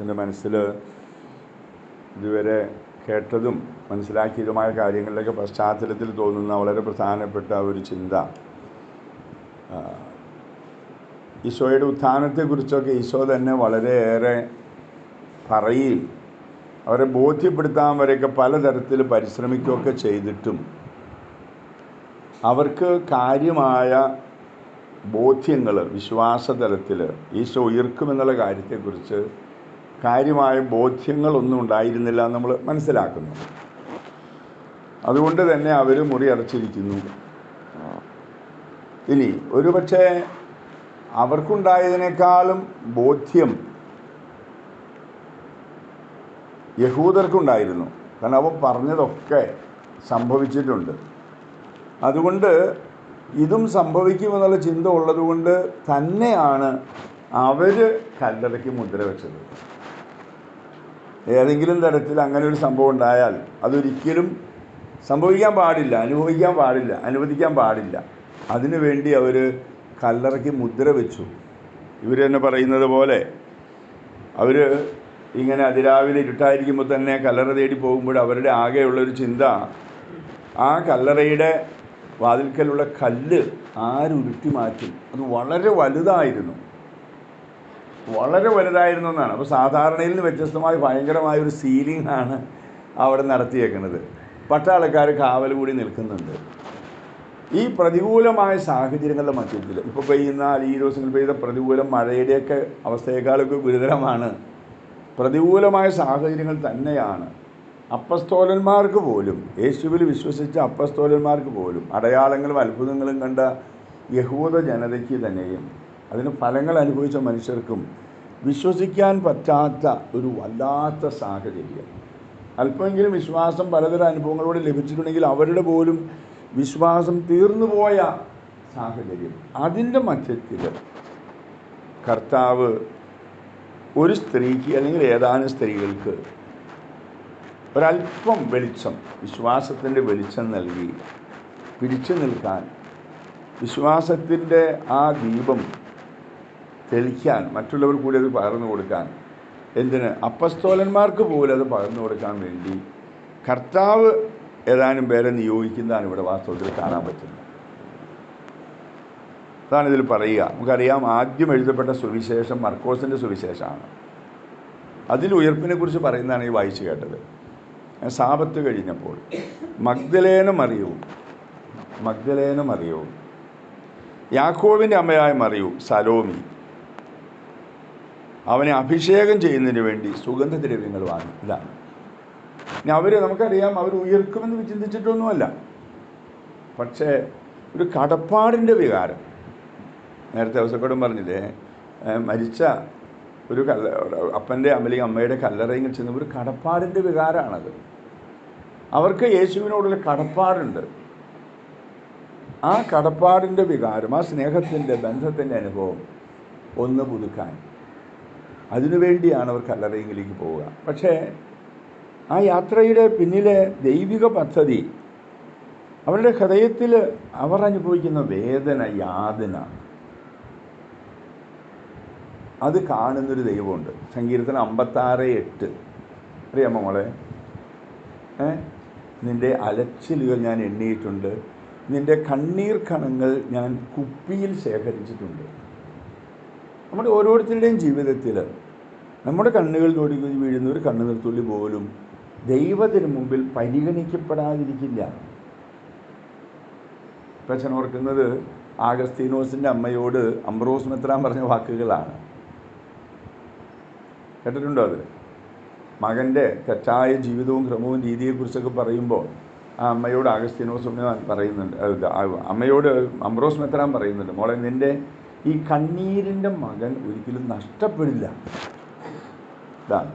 അച്ഛന്റെ മനസ്സിൽ ഇതുവരെ കേട്ടതും മനസ്സിലാക്കിയതുമായ കാര്യങ്ങളിലൊക്കെ പശ്ചാത്തലത്തിൽ തോന്നുന്ന വളരെ പ്രധാനപ്പെട്ട ഒരു ചിന്ത. ഈശോയുടെ ഉത്ഥാനത്തെക്കുറിച്ചൊക്കെ ഈശോ തന്നെ വളരെയേറെ പറയും. അവരെ ബോധ്യപ്പെടുത്താൻ വരെയൊക്കെ പലതരത്തിൽ പരിശ്രമിക്കുകയൊക്കെ ചെയ്തിട്ടും. അവർക്ക് കാര്യമായ ബോധ്യങ്ങൾ വിശ്വാസതലത്തിൽ ഈശോ ഉയർക്കുമെന്നുള്ള കാര്യത്തെക്കുറിച്ച് കാര്യമായ ബോധ്യങ്ങളൊന്നും ഉണ്ടായിരുന്നില്ല നമ്മൾ മനസ്സിലാക്കുന്നു. അതുകൊണ്ട് തന്നെ അവർ മുറി അടച്ചിരിക്കുന്നു. ഇനി ഒരുപക്ഷെ അവർക്കുണ്ടായതിനേക്കാളും ബോധ്യം യഹൂദർക്കുണ്ടായിരുന്നു. കാരണം അവൻ പറഞ്ഞതൊക്കെ സംഭവിച്ചിട്ടുണ്ട്. അതുകൊണ്ട് ഇതും സംഭവിക്കുമെന്നുള്ള ചിന്ത ഉള്ളതുകൊണ്ട് തന്നെയാണ് അവർ കല്ലറയ്ക്ക് മുദ്ര വെച്ചത്. ഏതെങ്കിലും തരത്തിൽ അങ്ങനെ ഒരു സംഭവം ഉണ്ടായാൽ അതൊരിക്കലും സംഭവിക്കാൻ പാടില്ല അനുഭവിക്കാൻ പാടില്ല അനുവദിക്കാൻ പാടില്ല. അതിനു വേണ്ടി അവർ കല്ലറയ്ക്ക് മുദ്ര വെച്ചു. ഇവർ തന്നെ പറയുന്നത് പോലെ അവർ ഇങ്ങനെ അതിരാവിലെ ഇരുട്ടായിരിക്കുമ്പോൾ തന്നെ കല്ലറ തേടി പോകുമ്പോൾ അവരുടെ ആകെയുള്ളൊരു ചിന്ത ആ കല്ലറയുടെ വാതിൽക്കലുള്ള കല്ല് ആരുരുട്ടി മാറ്റും. അത് വളരെ വലുതായിരുന്നു. വളരെ വലുതായിരുന്നു എന്നാണ് അപ്പോൾ സാധാരണയിൽ നിന്ന് വ്യത്യസ്തമായി ഭയങ്കരമായ ഒരു സീലിംഗ് ആണ് അവിടെ നടത്തിയേക്കുന്നത്. പട്ടാളക്കാർ കാവൽ കൂടി നിൽക്കുന്നുണ്ട്. ഈ പ്രതികൂലമായ സാഹചര്യങ്ങളുടെ മധ്യത്തിൽ ഇപ്പോൾ പെയ്യുന്ന ഈ ദിവസങ്ങളിൽ പെയ്ത പ്രതികൂലം മഴയുടെയൊക്കെ അവസ്ഥയേക്കാളൊക്കെ ഗുരുതരമാണ്. പ്രതികൂലമായ സാഹചര്യങ്ങൾ തന്നെയാണ്. അപ്പസ്തോലന്മാർക്ക് പോലും യേശുവിൽ വിശ്വസിച്ച അപ്പസ്തോലന്മാർക്ക് പോലും അടയാളങ്ങളും അത്ഭുതങ്ങളും കണ്ട യഹൂദ ജനതയ്ക്ക് തന്നെയും അതിന് ഫലങ്ങൾ അനുഭവിച്ച മനുഷ്യർക്കും വിശ്വസിക്കാൻ പറ്റാത്ത ഒരു വല്ലാത്ത സാഹചര്യം. അല്പമെങ്കിലും വിശ്വാസം പലതരം അനുഭവങ്ങളോട് ലഭിച്ചിട്ടുണ്ടെങ്കിൽ അവരുടെ പോലും വിശ്വാസം തീർന്നു പോയ സാഹചര്യം. അതിന്റെ മധ്യത്തിൽ കർത്താവ് ഒരു സ്ത്രീക്ക് അല്ലെങ്കിൽ ഏതാനും സ്ത്രീകൾക്ക് ഒരല്പം വെളിച്ചം വിശ്വാസത്തിന്റെ വെളിച്ചം നൽകി പിടിച്ചു നിൽക്കാൻ വിശ്വാസത്തിന്റെ ആ ദീപം തെളിക്കാൻ മറ്റുള്ളവർ കൂടി അത് പകർന്നു കൊടുക്കാൻ. എന്തിന്? അപ്പസ്തോലന്മാർക്ക് പോലും അത് പകർന്നു കൊടുക്കാൻ വേണ്ടി കർത്താവ് ഏതാനും പേരെ നിയോഗിക്കുന്നതാണ് ഇവിടെ വാസ്തവത്തിൽ കാണാൻ പറ്റുന്നത്. അതാണ് ഇതിൽ പറയുക. നമുക്കറിയാം ആദ്യം എഴുതപ്പെട്ട സുവിശേഷം മർക്കോസിന്റെ സുവിശേഷമാണ്. അതിൽ ഉയർപ്പിനെ കുറിച്ച് പറയുന്നതാണ് ഈ വായിച്ചു കേട്ടത്. സാപത്ത് കഴിഞ്ഞപ്പോൾ മഗ്ദലേന മറിയവും മഗ്ദലേന മറിയവും യാക്കോവിന്റെ അമ്മയായ മറിയു സലോമി അവനെ അഭിഷേകം ചെയ്യുന്നതിന് വേണ്ടി സുഗന്ധദ്രവ്യങ്ങൾ വാങ്ങി. ഇതാണ് ഇനി അവർ നമുക്കറിയാം അവർ ഉയർക്കുമെന്ന് ചിന്തിച്ചിട്ടൊന്നുമല്ല. പക്ഷേ ഒരു കടപ്പാടിന്റെ വികാരം. നേരത്തെ അവസക്കോടും പറഞ്ഞില്ലേ മരിച്ച ഒരു കല്ല അപ്പന്റെ അമ്മയും അമ്മയുടെ കല്ലറയിൽ ചെന്ന ഒരു കടപ്പാടിന്റെ വികാരമാണത്. അവർക്ക് യേശുവിനോടുള്ള കടപ്പാടുണ്ട്. ആ കടപ്പാടിന്റെ വികാരം ആ സ്നേഹത്തിന്റെ ബന്ധത്തിന്റെ അനുഭവം ഒന്ന് പുതുക്കാൻ. അതിനുവേണ്ടിയാണ് അവർ കല്ലറയിലേക്ക് പോവുക. പക്ഷേ ആ യാത്രയുടെ പിന്നിലെ ദൈവിക പദ്ധതി അവരുടെ ഹൃദയത്തിൽ അവർ അനുഭവിക്കുന്ന വേദന യാതന അത് കാണുന്നൊരു ദൈവമുണ്ട്. സങ്കീർത്തനം അമ്പത്താറ് എട്ട്. അറിയാമോ മോളെ? നിന്റെ അലച്ചിലുകൾ ഞാൻ എണ്ണിയിട്ടുണ്ട്. നിന്റെ കണ്ണീർ കണങ്ങൾ ഞാൻ കുപ്പിയിൽ ശേഖരിച്ചിട്ടുണ്ട്. നമ്മുടെ ഓരോരുത്തരുടെയും ജീവിതത്തിൽ നമ്മുടെ കണ്ണുകൾ തൊടി വീഴുന്ന ഒരു കണ്ണുനീർത്തുള്ളി പോലും ദൈവത്തിന് മുമ്പിൽ പരിഗണിക്കപ്പെടാതിരിക്കില്ല. പ്രശ്നം ഓർക്കുന്നത് ആഗസ്തീനോസിന്റെ അമ്മയോട് അംബ്രോസ് മെത്രാൻ പറഞ്ഞ വാക്കുകളാണ്. കേട്ടിട്ടുണ്ടോ അത്? മകന്റെ തെറ്റായ ജീവിതവും ക്രമവും രീതിയെക്കുറിച്ചൊക്കെ പറയുമ്പോൾ ആ അമ്മയോട് ആഗസ്തീനോസ് പറയുന്നുണ്ട്. അമ്മയോട് അംബ്രോസ് മെത്രാൻ പറയുന്നുണ്ട്. മോളെ നിന്റെ ഈ കണ്ണീരിന്റെ മകൻ ഒരിക്കലും നഷ്ടപ്പെടില്ല. ഇതാണ്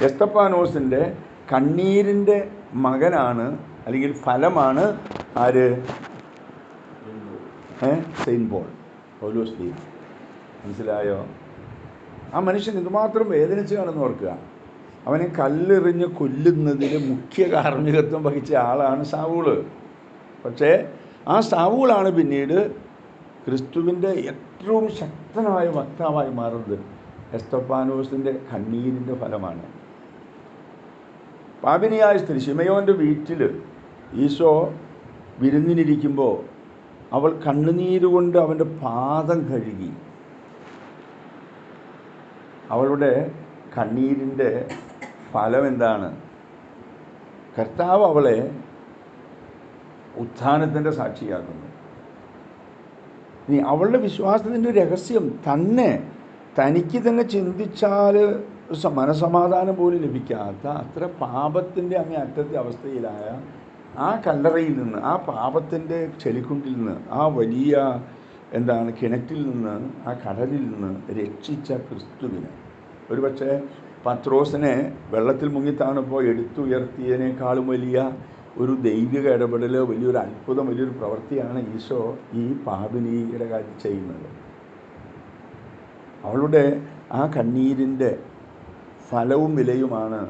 എസ്തപ്പാനോസിന്റെ കണ്ണീരിന്റെ മകനാണ് അല്ലെങ്കിൽ ഫലമാണ് ആര്? ഏ? സെയിന്റ് പോൾ പൗലോസ് ദീപ് മനസ്സിലായോ? ആ മനുഷ്യൻ ഇതുമാത്രം വേദനിച്ച് ഓർക്കുക. അവനെ കല്ലെറിഞ്ഞ് കൊല്ലുന്നതിൽ മുഖ്യ കാർമ്മികത്വം വഹിച്ച ആളാണ് സാവൂൾ. പക്ഷേ ആ സാവൂളാണ് പിന്നീട് ക്രിസ്തുവിന്റെ ഏറ്റവും ശക്തനായ വക്താവായി മാറുന്നത് എസ്തപ്പാനോസിന്റെ കണ്ണീരിന്റെ ഫലമാണ്. പാപിനിയായ സ്ത്രീ ശിമയോന്റെ വീട്ടിൽ ഈശോ വിരുന്നിനിരിക്കുമ്പോൾ അവൾ കണ്ണുനീരുകൊണ്ട് അവന്റെ പാദം കഴുകി. അവളുടെ കണ്ണീരിന്റെ ഫലം എന്താണ്? കർത്താവ് അവളെ ഉത്ഥാനത്തിന്റെ സാക്ഷിയാക്കുന്നു. ഇനി അവളുടെ വിശ്വാസത്തിന്റെ രഹസ്യം തന്നെ തനിക്ക് തന്നെ ചിന്തിച്ചാൽ മനസമാധാനം പോലും ലഭിക്കാത്ത അത്ര പാപത്തിന്റെ അങ്ങേ അറ്റത്തെ അവസ്ഥയിലായ ആ കല്ലറയിൽ നിന്ന് ആ പാപത്തിന്റെ ചെളിക്കുണ്ടിൽ നിന്ന് ആ വലിയ എന്താണ് കിണറ്റിൽ നിന്ന് ആ കടലിൽ നിന്ന് രക്ഷിച്ച ക്രിസ്തുവിനെ. ഒരുപക്ഷെ പത്രോസിനെ വെള്ളത്തിൽ മുങ്ങിത്താണപ്പോൾ എടുത്തുയർത്തിയതിനേക്കാളും വലിയ ഒരു ദൈവിക ഇടപെടൽ വലിയൊരു അത്ഭുതം വലിയൊരു പ്രവൃത്തിയാണ് ഈശോ ഈ പാപിനീയുടെ കാര്യം ചെയ്യുന്നത്. അവളുടെ ആ കണ്ണീരിന്റെ ഫലവും വിലയുമാണ്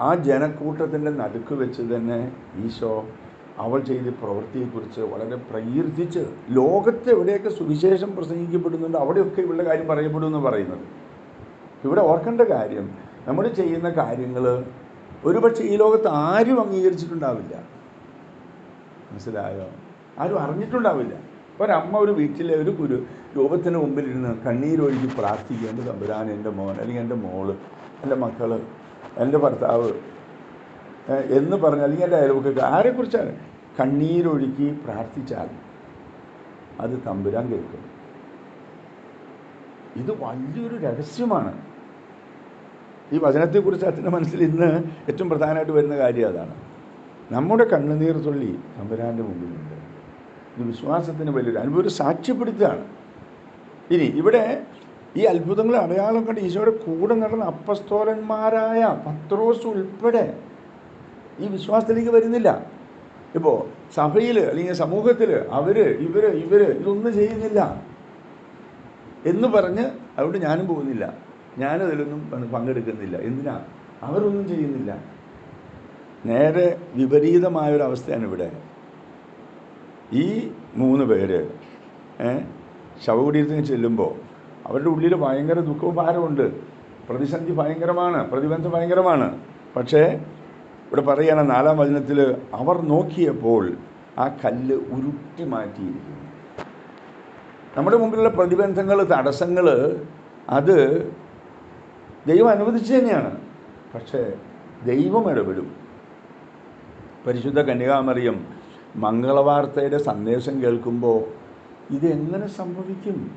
ആ ജനക്കൂട്ടത്തിന്റെ നടുക്ക് വെച്ച് തന്നെ ഈശോ അവൾ ചെയ്ത പ്രവൃത്തിയെക്കുറിച്ച് വളരെ പ്രകീർത്തിച്ച് ലോകത്ത് എവിടെയൊക്കെ സുവിശേഷം പ്രസംഗിക്കപ്പെടുന്നുണ്ട് അവിടെയൊക്കെ ഇവളുടെ കാര്യം പറയപ്പെടുമെന്ന് പറയുന്നത്. ഇവിടെ ഓർക്കേണ്ട കാര്യം നമ്മൾ ചെയ്യുന്ന കാര്യങ്ങൾ ഒരുപക്ഷെ ഈ ലോകത്ത് ആരും അംഗീകരിച്ചിട്ടുണ്ടാവില്ല. മനസ്സിലായോ? ആരും അറിഞ്ഞിട്ടുണ്ടാവില്ല. ഒരമ്മ ഒരു വീട്ടിലെ ഒരു ഗുരു രൂപത്തിന് മുമ്പിലിരുന്ന് കണ്ണീരൊഴുകി പ്രാർത്ഥിക്കേണ്ട തമ്പുരാൻ എന്റെ മോൻ അല്ലെങ്കിൽ എന്റെ മോൾ എന്റെ മക്കൾ എന്റെ ഭർത്താവ് എന്ന് പറഞ്ഞ് അല്ലെങ്കിൽ എന്റെ അയൽവക്കൊക്കെ ആരെക്കുറിച്ചാണ്? കണ്ണീരൊഴുക്കി പ്രാർത്ഥിച്ചാൽ അത് തമ്പുരാൻ കേൾക്കും. ഇത് വലിയൊരു രഹസ്യമാണ്. ഈ വചനത്തെക്കുറിച്ച് അച്ഛന്റെ മനസ്സിൽ ഇന്ന് ഏറ്റവും പ്രധാനമായിട്ട് വരുന്ന കാര്യം അതാണ്. നമ്മുടെ കണ്ണുനീർ തുള്ളി തമ്പുരാന്റെ മുമ്പിലുണ്ട്. ഇത് വിശ്വാസത്തിന് വലിയൊരു അനുഭവം ഒരു സാക്ഷ്യപ്പെടുത്തുകയാണ് ഇനി ഇവിടെ ഈ അത്ഭുതങ്ങൾ അടയാളം കണ്ട് ഈശോയുടെ കൂടെ നടന്ന അപ്പസ്തോലന്മാരായ പത്രോസ് ഉൾപ്പെടെ ഈ വിശ്വാസത്തിലേക്ക് വരുന്നില്ല. ഇപ്പോൾ സഭയിൽ അല്ലെങ്കിൽ സമൂഹത്തിൽ അവർ ഇവർ ഇവർ ഇതൊന്നും ചെയ്യുന്നില്ല എന്ന് പറഞ്ഞ് അവിടെ ഞാനും പോകുന്നില്ല. ഞാനും അതിലൊന്നും പങ്കെടുക്കുന്നില്ല. എന്തിനാ? അവരൊന്നും ചെയ്യുന്നില്ല. നേരെ വിപരീതമായൊരവസ്ഥയാണ് ഇവിടെ. ഈ മൂന്ന് പേര് ശവകുടീരത്തിന് ചെല്ലുമ്പോൾ അവരുടെ ഉള്ളിൽ ഭയങ്കര ദുഃഖവും ഭാരമുണ്ട് പ്രതിസന്ധി ഭയങ്കരമാണ്. പ്രതിബന്ധം ഭയങ്കരമാണ്. പക്ഷേ ഇവിടെ പറയുകയാണ് നാലാം വചനത്തിൽ അവർ നോക്കിയപ്പോൾ ആ കല്ല് ഉരുട്ടി മാറ്റിയിരിക്കുന്നു. നമ്മുടെ മുമ്പിലുള്ള പ്രതിബന്ധങ്ങൾ തടസ്സങ്ങൾ അത് ദൈവം അനുവദിച്ചു തന്നെയാണ്. പക്ഷേ ദൈവം ഇടപെടും. പരിശുദ്ധ കന്യകാമറിയം മംഗളവാർത്തയുടെ സന്ദേശം കേൾക്കുമ്പോൾ ഇതെങ്ങനെ സംഭവിക്കും?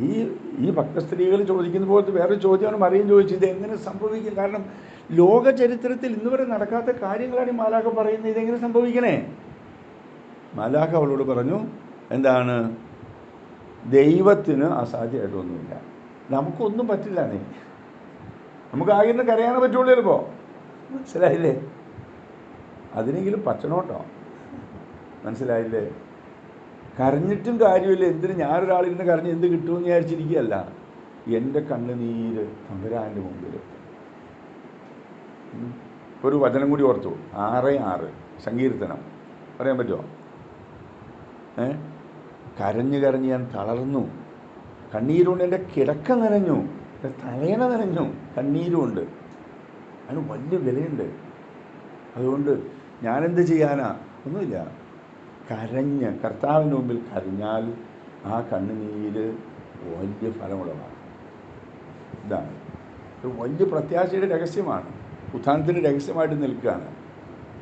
ഈ ഈ ഭക്തസ്ത്രീകൾ ചോദിക്കുന്ന പോലത്തെ വേറെ ചോദ്യമാണ് മറിയം ചോദിച്ചു ഇതെങ്ങനെ സംഭവിക്കും? കാരണം ലോക ചരിത്രത്തിൽ ഇന്ന് വരെ നടക്കാത്ത കാര്യങ്ങളാണ് ഈ മാലാഖ പറയുന്നത്. ഇതെങ്ങനെ സംഭവിക്കണേ? മാലാഖ അവളോട് പറഞ്ഞു എന്താണ്? ദൈവത്തിന് അസാധ്യമായിട്ടൊന്നുമില്ല നമുക്കൊന്നും പറ്റില്ല നീ. നമുക്ക് ആകെ ഇന്ന് കരയാനേ പറ്റുള്ളൂ ചിലപ്പോൾ മനസ്സിലായില്ലേ? അതിനെങ്കിലും പറ്റണോട്ടോ മനസ്സിലായില്ലേ? കരഞ്ഞിട്ടും കാര്യമില്ല. എന്തിന് ഞാനൊരാളിരുന്ന് കരഞ്ഞ് എന്ത് കിട്ടുമെന്ന് വിചാരിച്ചിരിക്കുകയല്ല. എന്റെ കണ്ണുനീര് തമ്പുരാന്റെ മുമ്പിൽ ഒരു വചനം കൂടി ഓർത്തു. ആറ് ആറ്. സങ്കീർത്തനം. പറയാൻ പറ്റുമോ ഏ? കരഞ്ഞ് കരഞ്ഞ് ഞാൻ തളർന്നു. കണ്ണീരുകൊണ്ട് എന്റെ കിടക്ക നനഞ്ഞു. തലയണ നനഞ്ഞു കണ്ണീരുമുണ്ട് അതിന് വലിയ വിലയുണ്ട്. അതുകൊണ്ട് ഞാനെന്ത് ചെയ്യാനാ? ഒന്നുമില്ല. കരഞ്ഞ് കർത്താവിന്റെ മുമ്പിൽ കരഞ്ഞാൽ ആ കണ്ണുനീര് വലിയ ഫലമുള്ളതാണ്. ഇതാണ്. ഒരു വലിയ പ്രത്യാശയുടെ രഹസ്യമാണ്. ഉത്ഥാനത്തിന്റെ രഹസ്യമായിട്ട് നിൽക്കുകയാണ്.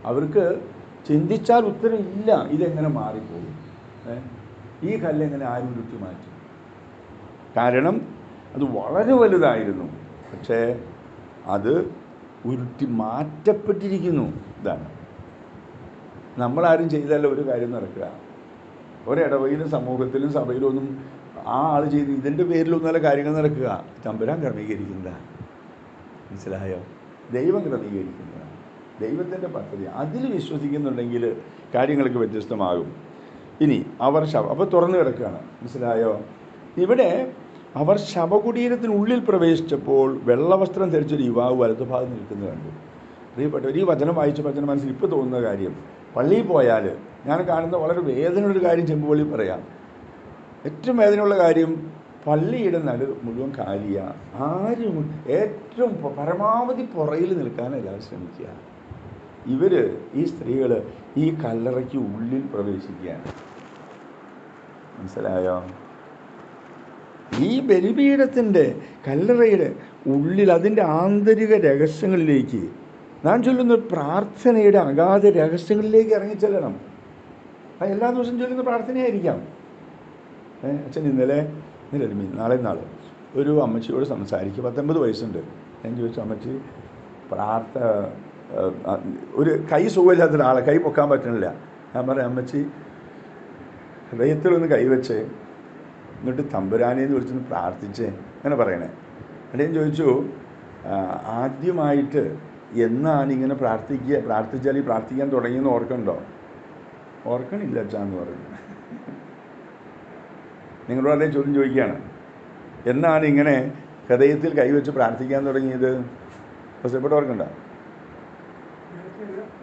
അവർക്ക് ചിന്തിച്ചാൽ ഉത്തരം ഇല്ല. ഇതെങ്ങനെ മാറിപ്പോകും? ഈ കല്ലെങ്ങനെ ആരും ഉരുട്ടി മാറ്റും? കാരണം അത് വളരെ വലുതായിരുന്നു. പക്ഷേ അത് ഉരുട്ടി മാറ്റപ്പെട്ടിരിക്കുന്നു. ഇതാണ്. നമ്മളാരും ചെയ്താലും ഒരു കാര്യം നടക്കുക. ഒരിടവയിലും സമൂഹത്തിലും സഭയിലും ഒന്നും ആ ആൾ ചെയ്ത് ഇതിന്റെ പേരിലൊന്നുമല്ല കാര്യങ്ങൾ നടക്കുക. തമ്പുരാൻ ക്രമീകരിക്കുന്നതാണ് മനസ്സിലായോ? ദൈവം ക്രമീകരിക്കുന്നതാണ് ദൈവത്തിന്റെ പദ്ധതി. അതിൽ വിശ്വസിക്കുന്നുണ്ടെങ്കിൽ കാര്യങ്ങൾക്ക് വ്യത്യസ്തമാകും. ഇനി അവർ ശവ അപ്പോൾ തുറന്നു കിടക്കുകയാണ്. മനസ്സിലായോ? ഇവിടെ അവർ ശവകുടീരത്തിനുള്ളിൽ പ്രവേശിച്ചപ്പോൾ വെള്ളവസ്ത്രം ധരിച്ചൊരു യുവാവ് വലതുഭാഗത്ത് നിൽക്കുന്നത് കണ്ടു. പ്രിയപ്പെട്ടവർ ഈ വചനം വായിച്ച വചനം മനസ്സിൽ ഇപ്പോൾ തോന്നുന്ന കാര്യം പള്ളിയിൽ പോയാൽ ഞാൻ കാണുന്ന വളരെ വേദനയുള്ളൊരു കാര്യം ചെമ്പുപള്ളി പറയാം. ഏറ്റവും വേദനയുള്ള കാര്യം പള്ളിയുടെ നടു മുഴുവൻ കാലിയ. ആരും ഏറ്റവും പരമാവധി പുറയിൽ നിൽക്കാൻ ശ്രമിക്കുക. ഇവർ ഈ സ്ത്രീകൾ ഈ കല്ലറയ്ക്ക് ഉള്ളിൽ പ്രവേശിക്കുകയാണ്. മനസ്സിലായോ? ഈ ബലിപീഠത്തിന്റെ കല്ലറയുടെ ഉള്ളിൽ അതിന്റെ ആന്തരിക രഹസ്യങ്ങളിലേക്ക്. ഞാൻ ചൊല്ലുന്ന പ്രാർത്ഥനയുടെ അഗാധ രഹസ്യങ്ങളിലേക്ക് ഇറങ്ങിച്ചെല്ലണം എല്ലാ ദിവസവും ചൊല്ലുന്ന പ്രാർത്ഥനയായിരിക്കാം. ഏ, അച്ഛൻ ഇന്നലെ ഇന്നലെ മീൻ നാളെ നാളെ ഒരു അമ്മച്ചിയോട് സംസാരിക്കും. പത്തൊമ്പത് വയസ്സുണ്ട്. ഞാൻ ചോദിച്ചു അമ്മച്ചി പ്രാർത്ഥ ഒരു കൈ സുഖമില്ലാത്ത ഒരാളെ കൈ പൊക്കാൻ പറ്റണില്ല. ഞാൻ പറയാം അമ്മച്ചി ഹൃദയത്തിലൊന്ന് കൈവച്ചേ എന്നിട്ട് തമ്പുരാനെ എന്ന് വിളിച്ചൊന്ന് പ്രാർത്ഥിച്ചേ. അങ്ങനെ പറയണേ. അദ്ദേഹം ചോദിച്ചു ആദ്യമായിട്ട് എന്നാണ് ഇങ്ങനെ പ്രാർത്ഥിക്കുക പ്രാർത്ഥിച്ചാൽ ഈ പ്രാർത്ഥിക്കാൻ തുടങ്ങിയെന്ന് ഓർക്കണ്ടോ? ഓർക്കണില്ല അച്ഛാന്ന് പറഞ്ഞു. നിങ്ങളോട് അതേ ചോദ്യം ചോദിക്കുകയാണ്. എന്നാണ് ഇങ്ങനെ ഹൃദയത്തിൽ കൈവച്ച് പ്രാർത്ഥിക്കാൻ തുടങ്ങിയത്? പ്രസപ്പെട്ട ഓർക്കണ്ട.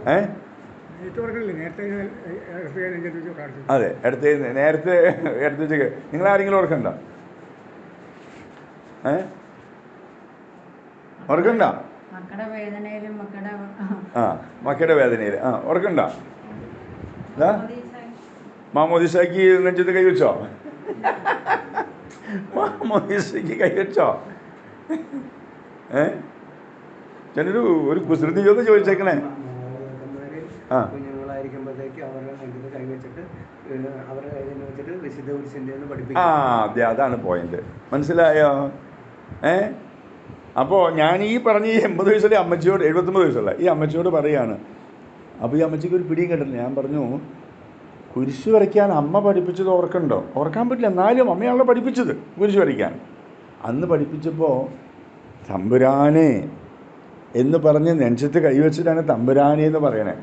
ഏ? അതെ എടുത്ത് നേരത്തെ എടുത്ത് വെച്ചേക്ക്. നിങ്ങൾ ആരെങ്കിലും ഓർക്കണ്ട? ഏ? ഓർക്കണ്ട? മക്കളുടെ വേദനയിലും മക്കളുടെ ആ മക്കയുടെ വേദനയിൽ ആ ഓർക്കണ്ട? ഇതാ മാമോദിസയ്ക്ക് നെഞ്ചത്ത് കൈവച്ചോ മാമോദിസയ്ക്ക് കൈവച്ചോ ഏ? ഞാനൊരു ഒരു കുസൃതി ചോദ്യം ചോദിച്ചേക്കണേ. കുഞ്ഞുങ്ങളായിരിക്കുമ്പോഴത്തേക്ക് അവരുടെ നെഞ്ചത്ത് കൈവച്ചിട്ട് ഏഹ് അവരുടെ കൈ വെച്ചിട്ട് വിശുദ്ധ ആ അതെ അതാണ് പോയിന്റ് മനസ്സിലായോ? ഏ? അപ്പോൾ ഞാൻ ഈ പറഞ്ഞ ഈ എൺപത് വയസ്സുള്ള അമ്മച്ചിയോട് എഴുപത്തൊമ്പത് വയസ്സുള്ള ഈ അമ്മച്ചിയോട് പറയാണ് അപ്പോൾ ഈ അമ്മച്ചിക്ക് ഒരു പിടിയും കിട്ടില്ല ഞാൻ പറഞ്ഞു കുരിശ് വരയ്ക്കാൻ അമ്മ പഠിപ്പിച്ചത് ഓർക്കണ്ടോ? ഓർക്കാൻ പറ്റില്ല എന്നാലും അമ്മയാണല്ലോ പഠിപ്പിച്ചത് കുരിശ് വരയ്ക്കാൻ. അന്ന് പഠിപ്പിച്ചപ്പോൾ തമ്പുരാനെ എന്ന് പറഞ്ഞ് നെഞ്ചത്ത് കൈവച്ചിട്ടാണ് തമ്പുരാനെ എന്ന് പറയണേ.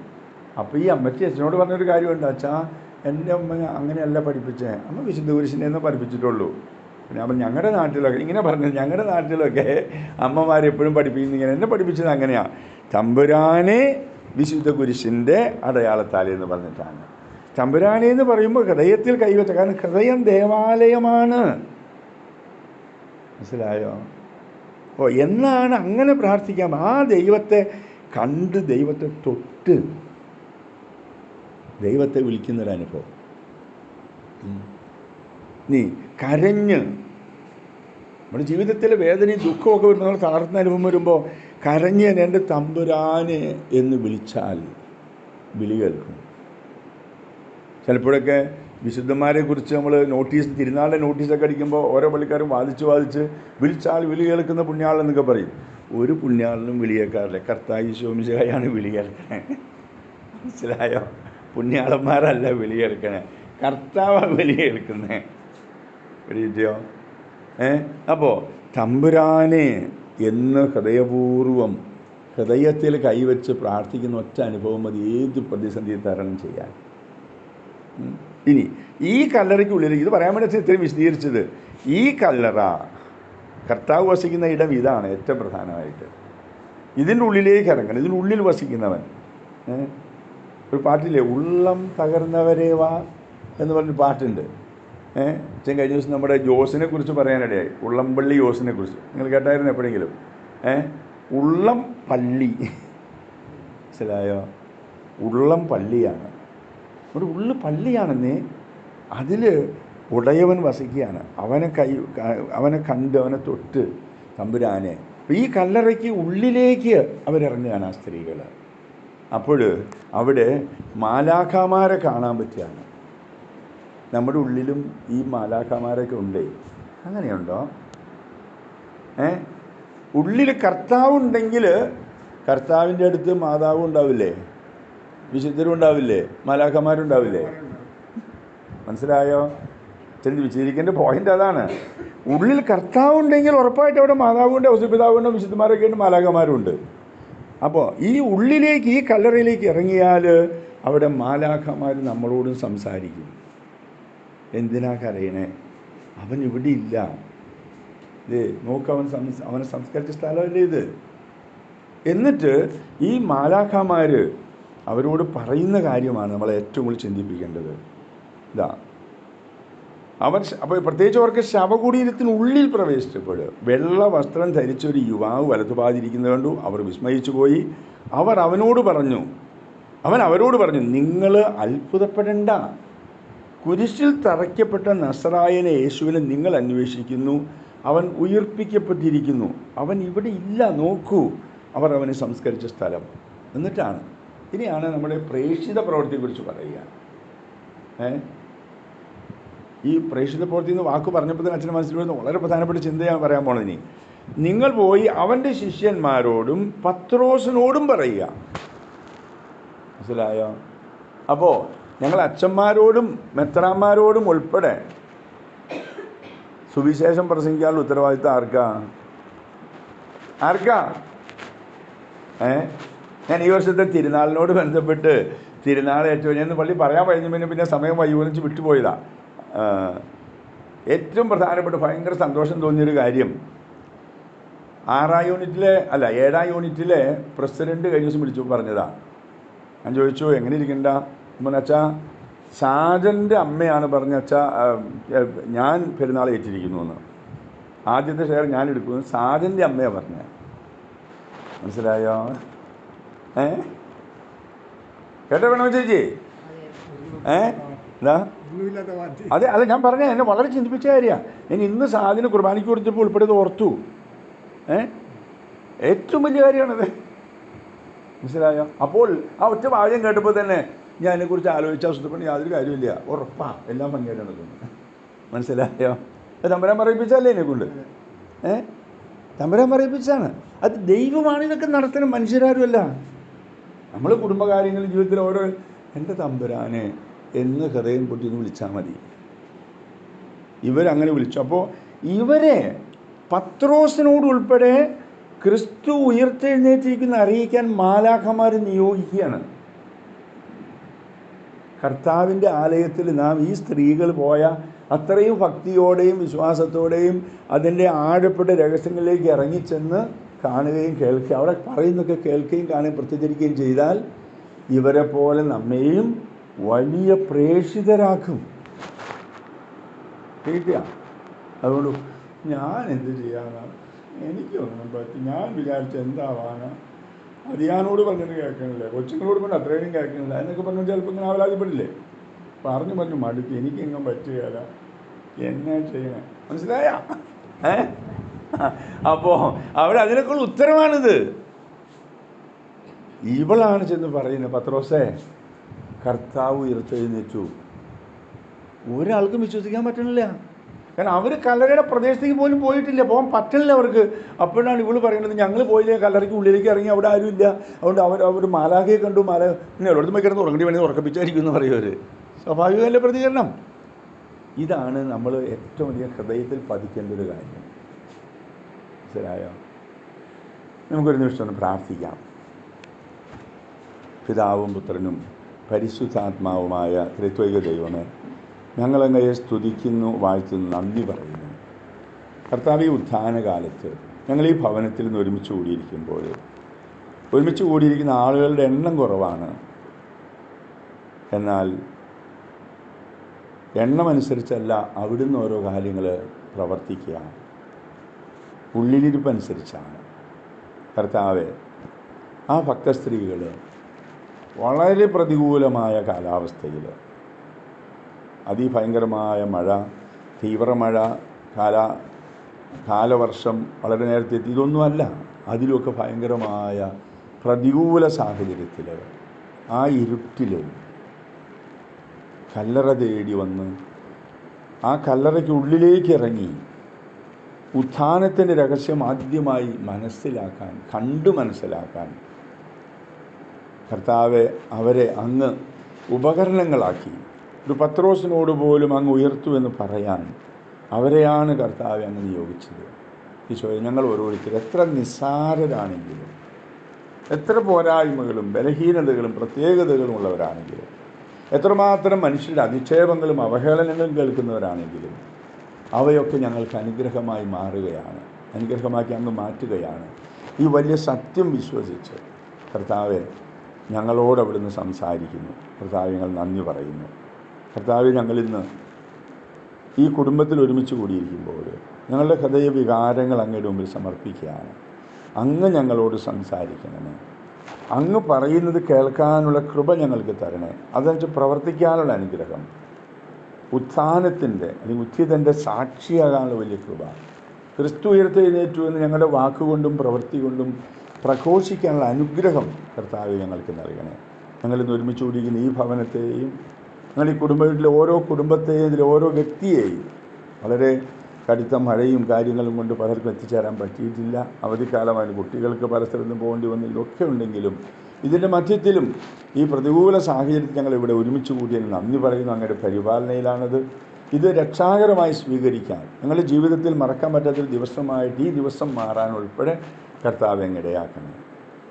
അപ്പോൾ ഈ അമ്മച്ചി അച്ഛനോട് പറഞ്ഞൊരു കാര്യമുണ്ട് അച്ഛാ എന്റെ അമ്മ അങ്ങനെയല്ല പഠിപ്പിച്ചേ. അമ്മ വിശുദ്ധ പുരുഷനെ എന്നേ പഠിപ്പിച്ചിട്ടുള്ളൂ. പിന്നെ അപ്പം ഞങ്ങളുടെ നാട്ടിലൊക്കെ ഇങ്ങനെ പറഞ്ഞത് ഞങ്ങളുടെ നാട്ടിലൊക്കെ അമ്മമാരെപ്പോഴും പഠിപ്പിക്കുന്നത് ഇങ്ങനെ എന്നെ പഠിപ്പിച്ചത് അങ്ങനെയാണ് തമ്പുരാനെ വിശുദ്ധ കുരിശിന്റെ അടയാളത്താലി എന്ന് പറഞ്ഞിട്ടാണ്. തമ്പുരാനെ എന്ന് പറയുമ്പോൾ ഹൃദയത്തിൽ കൈവച്ച കാരണം ഹൃദയം ദേവാലയമാണ്. മനസ്സിലായോ? ഓ എന്നാണ് അങ്ങനെ പ്രാർത്ഥിക്കാം ആ ദൈവത്തെ കണ്ട് ദൈവത്തെ തൊട്ട് ദൈവത്തെ വിളിക്കുന്നൊരനുഭവം. നീ കരഞ്ഞ് നമ്മുടെ ജീവിതത്തിലെ വേദനയും ദുഃഖമൊക്കെ വരുമ്പോൾ നമ്മൾ തളർന്ന അനുഭവം വരുമ്പോൾ കരഞ്ഞ് എന്റെ തമ്പുരാനെ എന്ന് വിളിച്ചാൽ വിളി കേൾക്കും. ചിലപ്പോഴൊക്കെ വിശുദ്ധന്മാരെ കുറിച്ച് നമ്മൾ നോട്ടീസ് തിരുനാളിന്റെ നോട്ടീസൊക്കെ അടിക്കുമ്പോൾ ഓരോ പള്ളിക്കാരും വാദിച്ച് വാദിച്ച് വിളിച്ചാൽ വിളി കേൾക്കുന്ന പുണ്യാളെന്നൊക്കെ പറയും. ഒരു പുണ്യാളിനും വിളി കേൾക്കാറില്ല കർത്തായി ശോമിശായാണ് വിളി കേൾക്കണേ മനസ്സിലായോ? പുണ്യാളന്മാരല്ല വിളി കർത്താവ് കേൾക്കുന്നേ. പിടിയോ ഏ? അപ്പോൾ തമ്പുരാനെ എന്ന് ഹൃദയപൂർവം ഹൃദയത്തിൽ കൈവച്ച് പ്രാർത്ഥിക്കുന്ന ഒറ്റ അനുഭവം മതി. ഏത് പ്രതിസന്ധി തരണം ചെയ്യാൻ. ഇനി ഈ കല്ലറയ്ക്കുള്ളിൽ ഇത് പറയാൻ വേണ്ടി ഇത്രയും വിശദീകരിച്ചത്. ഈ കല്ലറ കർത്താവ് വസിക്കുന്ന ഇടം ഇതാണ് ഏറ്റവും പ്രധാനമായിട്ട്. ഇതിന്റെ ഉള്ളിലേക്ക് ഇറങ്ങണം. ഇതിന്റെ ഉള്ളിൽ വസിക്കുന്നവൻ? ഒരു പാട്ടില്ലേ ഉള്ളം തകർന്നവരെ വാ എന്ന് പറഞ്ഞൊരു പാട്ടുണ്ട്. ഏഹ് കഴിഞ്ഞ ദിവസം നമ്മുടെ ജോസിനെ കുറിച്ച് പറയാനിടയായി. ഉള്ളംപള്ളി ജോസിനെ കുറിച്ച്. നിങ്ങൾ കേട്ടായിരുന്നു എപ്പോഴെങ്കിലും. ഏഹ് ഉള്ളം പള്ളി. മനസ്സിലായോ? ഉള്ളം പള്ളിയാണ്. ഒരു ഉള്ളു പള്ളിയാണെന്നേ അതിൽ ഉടയവൻ വസിക്കുകയാണ്. അവനെ കൈ അവനെ കണ്ട് അവനെ തൊട്ട് തമ്പുരാനെ. ഈ കല്ലറയ്ക്ക് ഉള്ളിലേക്ക് അവരിറങ്ങുകയാണ് ആ സ്ത്രീകൾ അപ്പോൾ അവിടെ മാലാഖമാരെ കാണാൻ പറ്റുകയാണ് നമ്മുടെ ഉള്ളിലും ഈ മാലാഖമാരൊക്കെ ഉണ്ടേ. അങ്ങനെയുണ്ടോ? ഏ? ഉള്ളിൽ കർത്താവ് ഉണ്ടെങ്കിൽ കർത്താവിന്റെ അടുത്ത് മാതാവും ഉണ്ടാവില്ലേ? വിശുദ്ധരും ഉണ്ടാവില്ലേ? മാലാഖമാരുണ്ടാവില്ലേ മനസ്സിലായോ? ചെന്ന് വിശദീകരിക്കേണ്ട പോയിന്റ് അതാണ്. ഉള്ളിൽ കർത്താവ് ഉണ്ടെങ്കിൽ ഉറപ്പായിട്ട് അവിടെ മാതാവുണ്ട് ഔസപിതാവുണ്ട് വിശുദ്ധന്മാരൊക്കെ ഉണ്ട് മാലാഖമാരും ഉണ്ട് അപ്പോൾ ഈ ഉള്ളിലേക്ക് ഈ കല്ലറയിലേക്ക് ഇറങ്ങിയാൽ അവിടെ മാലാഖമാർ നമ്മളോടും സംസാരിക്കും. എന്തിനാ കരയണേ? അവൻ ഇവിടെ ഇല്ല. ഇത് നോക്ക് അവൻ അവനെ സംസ്കരിച്ച സ്ഥലമല്ലേ ഇത്? എന്നിട്ട് ഈ മാലാഖമാർ അവരോട് പറയുന്ന കാര്യമാണ് നമ്മളെ ഏറ്റവും കൂടുതൽ ചിന്തിപ്പിക്കേണ്ടത്. ഇതാ അവൻ അപ്പോൾ പ്രത്യേകിച്ച് അവർക്ക് ശവകുടീരത്തിനുള്ളിൽ പ്രവേശിച്ചപ്പോൾ വെള്ള വസ്ത്രം ധരിച്ചൊരു യുവാവ് വലതുപാതിരിക്കുന്നത് കണ്ടു. അവർ വിസ്മയിച്ചു പോയി. അവർ അവനോട് പറഞ്ഞു അവൻ അവരോട് പറഞ്ഞു നിങ്ങൾ അത്ഭുതപ്പെടേണ്ട. കുരിശിൽ തറയ്ക്കപ്പെട്ട നസറായനെ യേശുവിനെ നിങ്ങൾ അന്വേഷിക്കുന്നു. അവൻ ഉയർപ്പിക്കപ്പെട്ടിരിക്കുന്നു. അവൻ ഇവിടെ ഇല്ല നോക്കൂ. അവർ അവനെ സംസ്കരിച്ച സ്ഥലം. എന്നിട്ടാണ് ഇനിയാണ് നമ്മുടെ പ്രേക്ഷിത പ്രവൃത്തിയെക്കുറിച്ച് പറയുക. ഏ? ഈ പ്രേക്ഷിത പ്രവൃത്തി എന്ന് വാക്ക് പറഞ്ഞപ്പോൾ തന്നെ അച്ഛന്റെ മനസ്സിൽ വരുന്ന വളരെ പ്രധാനപ്പെട്ട ചിന്തയാണ് പറയാൻ പോണത് ഇനി. നിങ്ങൾ പോയി അവന്റെ ശിഷ്യന്മാരോടും പത്രോസിനോടും പറയുക. മനസ്സിലായോ? അപ്പോൾ ഞങ്ങൾ അച്ഛന്മാരോടും മെത്രാന്മാരോടും ഉൾപ്പെടെ സുവിശേഷം പ്രസംഗിക്കാനുള്ള ഉത്തരവാദിത്തം ആർക്കാ? ആർക്കാ? ഏ? ഞാൻ ഈ വർഷത്തെ തിരുനാളിനോട് ബന്ധപ്പെട്ട് തിരുനാൾ ഏറ്റവും ഞാൻ പള്ളി പറയാൻ കഴിഞ്ഞ പിന്നെ സമയം വൈകുന്നിച്ച് വിട്ടുപോയതാ. ആ, ഏറ്റവും പ്രധാനപ്പെട്ട ഭയങ്കര സന്തോഷം തോന്നിയൊരു കാര്യം ആറാം യൂണിറ്റിലെ അല്ല ഏഴാം യൂണിറ്റിലെ പ്രസിഡന്റ് കഴിഞ്ഞ ദിവസം വിളിച്ചു പറഞ്ഞതാ. ഞാൻ ചോദിച്ചു എങ്ങനെ ഇരിക്കണ്ട മുന്നച്ചാ സാജന്റെ അമ്മയാണ് പറഞ്ഞ അച്ഛാ ഞാൻ പെരുന്നാൾ ഏറ്റിരിക്കുന്നു എന്ന് ആദ്യത്തെ ഷെയർ ഞാൻ എടുക്കുന്നു സാജന്റെ അമ്മയാണ് പറഞ്ഞത് മനസ്സിലായോ? ഏ? കേട്ടോ വേണോ ചേച്ചി? ഏ? എന്താ അതെ അതെ ഞാൻ പറഞ്ഞ എന്നെ വളരെ ചിന്തിപ്പിച്ച കാര്യമാണ് ഞാൻ ഇന്ന് സാധനം കുർബാനയ്ക്ക് കൊടുത്തപ്പോൾ ഉൾപ്പെടെ ഓർത്തു. ഏ? ഏറ്റവും വലിയ കാര്യമാണത് മനസ്സിലായോ? അപ്പോൾ ആ ഒറ്റ വാചകം കേട്ടപ്പോൾ തന്നെ ഞാൻ അതിനെക്കുറിച്ച് ആലോചിച്ചാൽ ശ്രദ്ധപ്പെടുന്ന യാതൊരു കാര്യമില്ല ഉറപ്പാ എല്ലാം ഭംഗിയായിട്ടാണ് തോന്നുന്നത്. മനസ്സിലായോ? തമ്പരാൻ പറയിപ്പിച്ചല്ലേ എന്നെ കൊണ്ട് ഏ? തമ്പരാൻ പറയിപ്പിച്ചാണ് അത് ദൈവമാണ് ഇതൊക്കെ നടത്തുന്ന മനുഷ്യരാരുമല്ല. നമ്മൾ കുടുംബകാര്യങ്ങൾ ജീവിതത്തിൽ ഓരോ എന്റെ തമ്പുരാനെ എന്ന് ഹൃദയം പൊട്ടി ഒന്ന് വിളിച്ചാൽ മതി. ഇവരങ്ങനെ വിളിച്ചു. അപ്പോൾ ഇവരെ പത്രോസിനോട് ഉൾപ്പെടെ ക്രിസ്തു ഉയർത്തെഴുന്നേറ്റിരിക്കുന്ന അറിയിക്കാൻ മാലാഖമാർ നിയോഗിക്കുകയാണ്. കർത്താവിന്റെ ആലയത്തിൽ നാം ഈ സ്ത്രീകൾ പോയ അത്രയും ഭക്തിയോടെയും വിശ്വാസത്തോടെയും അതിന്റെ ആഴപ്പെട്ട രഹസ്യങ്ങളിലേക്ക് ഇറങ്ങിച്ചെന്ന് കാണുകയും കേൾക്കുകയും അവിടെ പറയുന്നൊക്കെ കേൾക്കുകയും കാണുകയും പ്രത്യചരിക്കുകയും ചെയ്താൽ ഇവരെ പോലെ നമ്മെയും വലിയ പ്രേക്ഷിതരാക്കും. കേൾക്കുക അതുകൊണ്ട് ഞാൻ എന്ത് ചെയ്യാനാണ് എനിക്കൊന്നും പറ്റി. ഞാൻ വിചാരിച്ച എന്താവാന? അതിയാനോട് പറഞ്ഞിട്ട് കേൾക്കണില്ല. കൊച്ചുങ്ങളോട് കൊണ്ട് അത്രയും കേൾക്കണില്ല. എന്നൊക്കെ പറഞ്ഞു ചിലപ്പോൾ ഇങ്ങനെ അവലാതിപ്പെടില്ലേ? പറഞ്ഞു പറഞ്ഞു മടുത്ത് എനിക്കെങ്ങും പറ്റുകയില്ല എന്നാ ചെയ്യണേ? മനസ്സിലായ? അപ്പോ അപ്പോൾ അവിടെ അതിനൊക്കെയുള്ള ഉത്തരമാണിത് ഇവളാണ് ചെന്ന് പറയുന്നത് പത്രോസേ. കർത്താവ് ഉയർത്തെഴുന്നേറ്റു ഒരാൾക്കും വിശ്വസിക്കാൻ പറ്റണില്ല. കാരണം അവർ കല്ലറയുടെ പ്രദേശത്തേക്ക് പോലും പോയിട്ടില്ല. പോകാൻ പറ്റണില്ല അവർക്ക്. അപ്പോഴാണ് ഇവൾ പറയുന്നത് ഞങ്ങൾ പോയില്ലേ? കല്ലറയ്ക്ക് ഉള്ളിലേക്ക് ഇറങ്ങി അവിടെ ആരുമില്ല അതുകൊണ്ട് അവർ അവർ മാലാഖയെ കണ്ടു. മാല പിന്നെ എവിടുന്ന് നിന്ന് കിടന്ന് ഉറങ്ങേണ്ടി വേണമെങ്കിൽ ഉറക്കപ്പിച്ചായിരിക്കും എന്ന് പറയും അവർ സ്വാഭാവികമല്ല പ്രതികരണം? ഇതാണ് നമ്മൾ ഏറ്റവും വലിയ ഹൃദയത്തിൽ പതിക്കേണ്ട ഒരു കാര്യം. മനസ്സിലായോ? നമുക്കൊരു നിമിഷം ഒന്ന് പ്രാർത്ഥിക്കാം. പിതാവും പുത്രനും പരിശുദ്ധാത്മാവുമായ ത്രിത്വൈക ദൈവമേ ഞങ്ങളങ്ങയെ സ്തുതിക്കുന്നു വാഴ്ത്തുന്നു നന്ദി പറയുന്നു. കർത്താവ് ഈ ഉത്ഥാനകാലത്ത് ഞങ്ങൾ ഈ ഭവനത്തിൽ നിന്ന് ഒരുമിച്ച് കൂടിയിരിക്കുമ്പോൾ ഒരുമിച്ച് കൂടിയിരിക്കുന്ന ആളുകളുടെ എണ്ണം കുറവാണ്. എന്നാൽ എണ്ണമനുസരിച്ചല്ല അവിടുന്ന് ഓരോ കാര്യങ്ങൾ പ്രവർത്തിക്കുക. ഉള്ളിലിരിപ്പനുസരിച്ചാണ്. കർത്താവ് ആ ഭക്തസ്ത്രീകൾ വളരെ പ്രതികൂലമായ കാലാവസ്ഥയിൽ അതിഭയങ്കരമായ മഴ തീവ്രമഴ കാല കാലവർഷം വളരെ നേരത്തെ എത്തി. ഇതൊന്നുമല്ല അതിലൊക്കെ ഭയങ്കരമായ പ്രതികൂല സാഹചര്യത്തിൽ ആ ഇരുട്ടിൽ കല്ലറ തേടി വന്ന് ആ കല്ലറയ്ക്ക് ഉള്ളിലേക്ക് ഇറങ്ങി ഉത്ഥാനത്തിന്റെ രഹസ്യം ആദ്യമായി മനസ്സിലാക്കാൻ കണ്ടു മനസ്സിലാക്കാൻ കർത്താവെ അവരെ അങ്ങ് ഉപകരണങ്ങളാക്കി. ഒരു പത്രോസിനോട് പോലും അങ്ങ് ഉയർത്തു എന്ന് പറയാൻ അവരെയാണ് കർത്താവ് അങ്ങ് നിയോഗിച്ചത്. ഈശോയെ ഞങ്ങൾ ഓരോരുത്തർ എത്ര നിസ്സാരരാണെങ്കിലും എത്ര പോരായ്മകളും ബലഹീനതകളും പ്രത്യേകതകളും ഉള്ളവരാണെങ്കിലും എത്രമാത്രം മനുഷ്യരുടെ അധിക്ഷേപങ്ങളും അവഹേളനങ്ങളും കേൾക്കുന്നവരാണെങ്കിലും അവയൊക്കെ ഞങ്ങൾക്ക് അനുഗ്രഹമായി മാറുകയാണ് അനുഗ്രഹമാക്കി അങ്ങ് മാറ്റുകയാണ്. ഈ വലിയ സത്യം വിശ്വസിച്ച് കർത്താവെ ഞങ്ങളോട് അവിടുന്ന് സംസാരിക്കുന്നു. കർത്താവ് ഞങ്ങൾ നന്ദി പറയുന്നു. കർത്താവ് ഞങ്ങളിന്ന് ഈ കുടുംബത്തിൽ ഒരുമിച്ച് കൂടിയിരിക്കുമ്പോൾ ഞങ്ങളുടെ ഹൃദയ വികാരങ്ങൾ അങ്ങയുടെ മുമ്പിൽ സമർപ്പിക്കുകയാണ്. അങ്ങ് ഞങ്ങളോട് സംസാരിക്കണമേ. അങ്ങ് പറയുന്നത് കേൾക്കാനുള്ള കൃപ ഞങ്ങൾക്ക് തരണേ. അതനുസരിച്ച് പ്രവർത്തിക്കാനുള്ള അനുഗ്രഹം. ഉത്ഥാനത്തിന്റെ അല്ലെങ്കിൽ ഉത്ഥിതന്റെ സാക്ഷിയാകാനുള്ള വലിയ കൃപ. ക്രിസ്തു ഉയർത്തെഴുന്നേറ്റു എന്ന് ഞങ്ങളുടെ വാക്കുകൊണ്ടും പ്രവൃത്തി കൊണ്ടും പ്രഘോഷിക്കാനുള്ള അനുഗ്രഹം കർത്താവ് ഞങ്ങൾക്ക് നൽകണേ. ഞങ്ങളിന്ന് ഒരുമിച്ച് കൂടിയിരിക്കുന്ന ഈ ഭവനത്തെയും ഞങ്ങൾ ഈ കുടുംബ വീട്ടിലെ ഓരോ കുടുംബത്തെയും ഇതിലെ ഓരോ വ്യക്തിയെയും വളരെ കടുത്ത മഴയും കാര്യങ്ങളും കൊണ്ട് പലർക്കും എത്തിച്ചേരാൻ പറ്റിയിട്ടില്ല. അവധിക്കാലമായി കുട്ടികൾക്ക് പല സ്ഥലത്തും പോകേണ്ടി വന്നതിലൊക്കെ ഉണ്ടെങ്കിലും ഇതിന്റെ മധ്യത്തിലും ഈ പ്രതികൂല സാഹചര്യത്തിൽ ഞങ്ങൾ ഇവിടെ ഒരുമിച്ച് കൂടിയ നന്ദി പറയുന്നു. അങ്ങയുടെ പരിപാലനയിലാണത്. ഇത് രക്ഷാകരമായി സ്വീകരിക്കാൻ. ഞങ്ങളുടെ ജീവിതത്തിൽ മറക്കാൻ പറ്റാത്തൊരു ദിവസമായിട്ട് ഈ ദിവസം മാറാൻ ഉൾപ്പെടെ കർത്താവ് എങ്ങിടയാക്കണം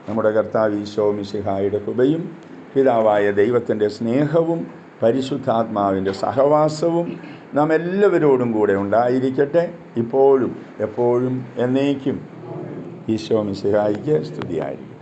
നമ്മുടെ കർത്താവ് ഈശോ മിശിഹായുടെ കൃപയും പിതാവായ ദൈവത്തിന്റെ സ്നേഹവും പരിശുദ്ധാത്മാവിന്റെ സഹവാസവും നാം എല്ലാവരോടും കൂടെ ഉണ്ടായിരിക്കട്ടെ. ഇപ്പോഴും എപ്പോഴും എന്നേക്കും ഈശോ മിശിഹായിക്ക് സ്തുതിയായിരിക്കും.